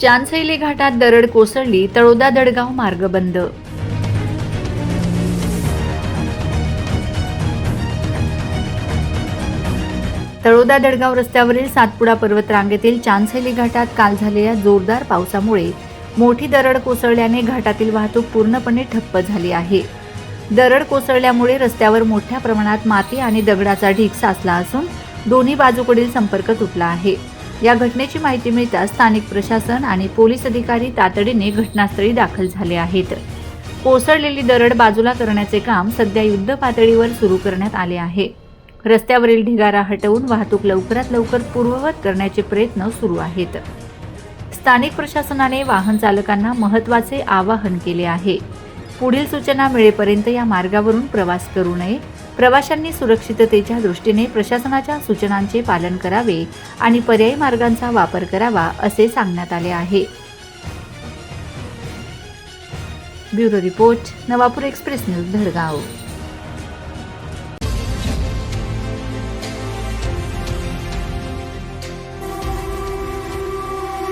चांदसैली घाटात दरड कोसळली तळोदा दडगाव मार्ग बंद. तळोदा दडगाव रस्त्यावरील सातपुडा पर्वत रांगेतील चांदसैली घाटात काल झालेल्या जोरदार पावसामुळे मोठी दरड कोसळल्याने घाटातील वाहतूक पूर्णपणे ठप्प झाली आहे. दरड कोसळल्यामुळे रस्त्यावर मोठ्या प्रमाणात माती आणि दगडाचा ढीग साचला असून दोन्ही बाजूकडील संपर्क तुटला आहे. या घटनेची माहिती मिळताच स्थानिक प्रशासन आणि पोलीस अधिकारी तातडीने घटनास्थळी दाखल झाले आहेत. कोसळलेली दरड बाजूला करण्याचे काम सध्या युद्ध पातळीवर सुरू करण्यात आले आहे. रस्त्यावरील ढिगारा हटवून वाहतूक लवकरात लवकर पूर्ववत करण्याचे प्रयत्न सुरू आहेत. स्थानिक प्रशासनाने वाहन चालकांना महत्त्वाचे आवाहन केले आहे. पुढील सूचना मिळेपर्यंत या मार्गावरून प्रवास करू नये प्रवाशांनी सुरक्षिततेच्या दृष्टीने प्रशासनाच्या सूचनांचे पालन करावे आणि पर्यायी मार्गांचा वापर करावा असे सांगण्यात आले आहे. Bureau report Navapur express news Dhadgaon.